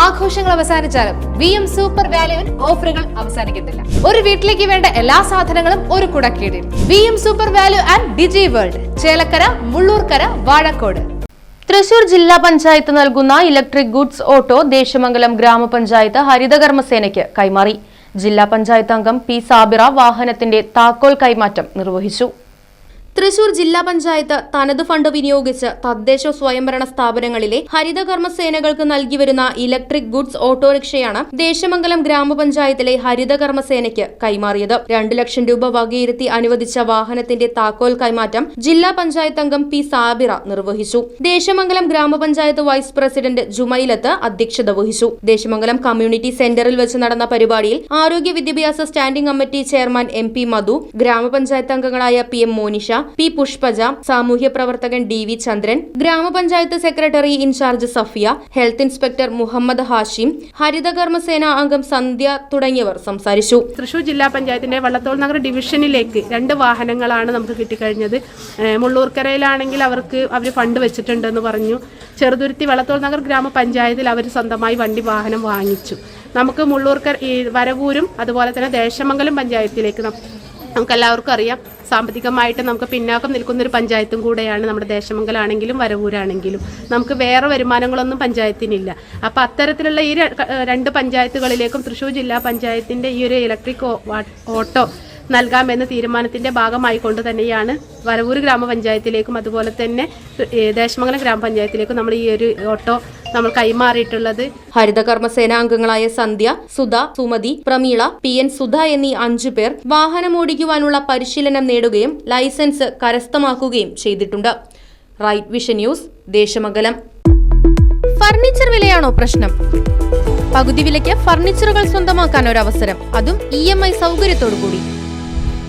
ആഘോഷങ്ങൾ അവസാനിച്ചാലും V M super വാല്യുവിൽ ഓഫറുകൾ അവസാനിക്കുന്നില്ല. ഒരു വീട്ടിലേക്ക് വേണ്ട എല്ലാ സാധനങ്ങളും ഒരു കുടക്കീടിൽ. V M super value and digi world Chelakkara Mullurkara Vazhakode. Thrissur ജില്ലാ പഞ്ചായത്ത് നൽകുന്ന ഇലക്ട്രിക് ഗുഡ്സ് ഓട്ടോ ദേശമംഗലം ഗ്രാമപഞ്ചായത്ത് ഹരിതകർമ്മസേനയ്ക്ക് കൈമാറി. ജില്ലാ പഞ്ചായത്ത് അംഗം പി സാബിറ വാഹനത്തിന്റെ താക്കോൽ കൈമാറ്റം നിർവഹിച്ചു. തൃശൂർ ജില്ലാ പഞ്ചായത്ത് തനത് ഫണ്ട് വിനിയോഗിച്ച് തദ്ദേശ സ്വയംഭരണ സ്ഥാപനങ്ങളിലെ ഹരിതകർമ്മസേനകൾക്ക് നൽകി വരുന്ന ഇലക്ട്രിക് ഗുഡ്സ് ഓട്ടോറിക്ഷയാണ് ദേശമംഗലം ഗ്രാമപഞ്ചായത്തിലെ ഹരിതകർമ്മസേനയ്ക്ക് കൈമാറിയത്. രണ്ടു ലക്ഷം രൂപ വകയിരുത്തി അനുവദിച്ച വാഹനത്തിന്റെ താക്കോൽ കൈമാറ്റം ജില്ലാ പഞ്ചായത്ത് അംഗം പി സാബിറ നിർവഹിച്ചു. ദേശമംഗലം ഗ്രാമപഞ്ചായത്ത് വൈസ് പ്രസിഡന്റ് ജുമൈലത്ത് അധ്യക്ഷത വഹിച്ചു. ദേശമംഗലം കമ്മ്യൂണിറ്റി സെന്ററിൽ വെച്ച് നടന്ന പരിപാടിയിൽ ആരോഗ്യ വിദ്യാഭ്യാസ standing committee chairman M P Madhu ഗ്രാമപഞ്ചായത്ത് അംഗങ്ങളായ P M Monisha P Pushpaja സാമൂഹ്യ പ്രവർത്തകൻ ഡി വി ചന്ദ്രൻ ഗ്രാമപഞ്ചായത്ത് secretary in charge Safiya health inspector Muhammad Hashim ഹരിതകർമ്മസേന അംഗം സന്ധ്യ തുടങ്ങിയവർ സംസാരിച്ചു. തൃശൂർ ജില്ലാ പഞ്ചായത്തിന്റെ വള്ളത്തോൾ നഗർ ഡിവിഷനിലേക്ക് രണ്ട് വാഹനങ്ങളാണ് നമുക്ക് കിട്ടിക്കഴിഞ്ഞത്. മുള്ളൂർക്കരയിലാണെങ്കിൽ അവർക്ക് അവർ ഫണ്ട് വെച്ചിട്ടുണ്ടെന്ന് പറഞ്ഞു. ചെറുതുരുത്തി വള്ളത്തോൾ നഗർ ഗ്രാമപഞ്ചായത്തിൽ അവർ സ്വന്തമായി വണ്ടി വാഹനം വാങ്ങിച്ചു. നമുക്ക് മുള്ളൂർക്കര ഈ വരവൂരും അതുപോലെ തന്നെ ദേശമംഗലം പഞ്ചായത്തിലേക്ക് നമുക്കെല്ലാവർക്കും അറിയാം. സാമ്പത്തികമായിട്ട് നമുക്ക് പിന്നാക്കം നിൽക്കുന്ന ഒരു പഞ്ചായത്തും കൂടെയാണ് നമ്മുടെ ദേശമംഗലാണെങ്കിലും വരവൂരാണെങ്കിലും. നമുക്ക് വേറെ വരുമാനങ്ങളൊന്നും പഞ്ചായത്തിനില്ല. അപ്പോൾ അത്തരത്തിലുള്ള ഈ രണ്ട് പഞ്ചായത്തുകളിലേക്കും തൃശ്ശൂർ ജില്ലാ പഞ്ചായത്തിന്റെ ഈ ഒരു ഇലക്ട്രിക് ഓട്ടോ നൽകാമെന്ന തീരുമാനത്തിന്റെ ഭാഗമായി കൊണ്ട് തന്നെയാണ് വരവൂർ ഗ്രാമപഞ്ചായത്തിലേക്കും അതുപോലെ തന്നെ ദേശമംഗലം ഗ്രാമപഞ്ചായത്തിലേക്കും നമ്മൾ ഈ ഒരു ഓട്ടോ നമ്മൾ കൈമാറിയിട്ടുള്ളത്. ഹരിതകർമ്മസേന അംഗങ്ങളായ സന്ധ്യ സുധ സുമതി പ്രമീള പി എൻ സുധ എന്നീ അഞ്ചു പേർ വാഹനമോടിക്കുവാനുള്ള പരിശീലനം നേടുകയും ലൈസൻസ് കരസ്ഥമാക്കുകയും ചെയ്തിട്ടുണ്ട്. Right vision news Desamangalam. Furniture വിലയാണോ പ്രശ്നം? പകുതി വിലയ്ക്ക് ഫർണിച്ചറുകൾ സ്വന്തമാക്കാൻ ഒരു അവസരം അതും ഇ എം ഐ സൗകര്യത്തോടു കൂടി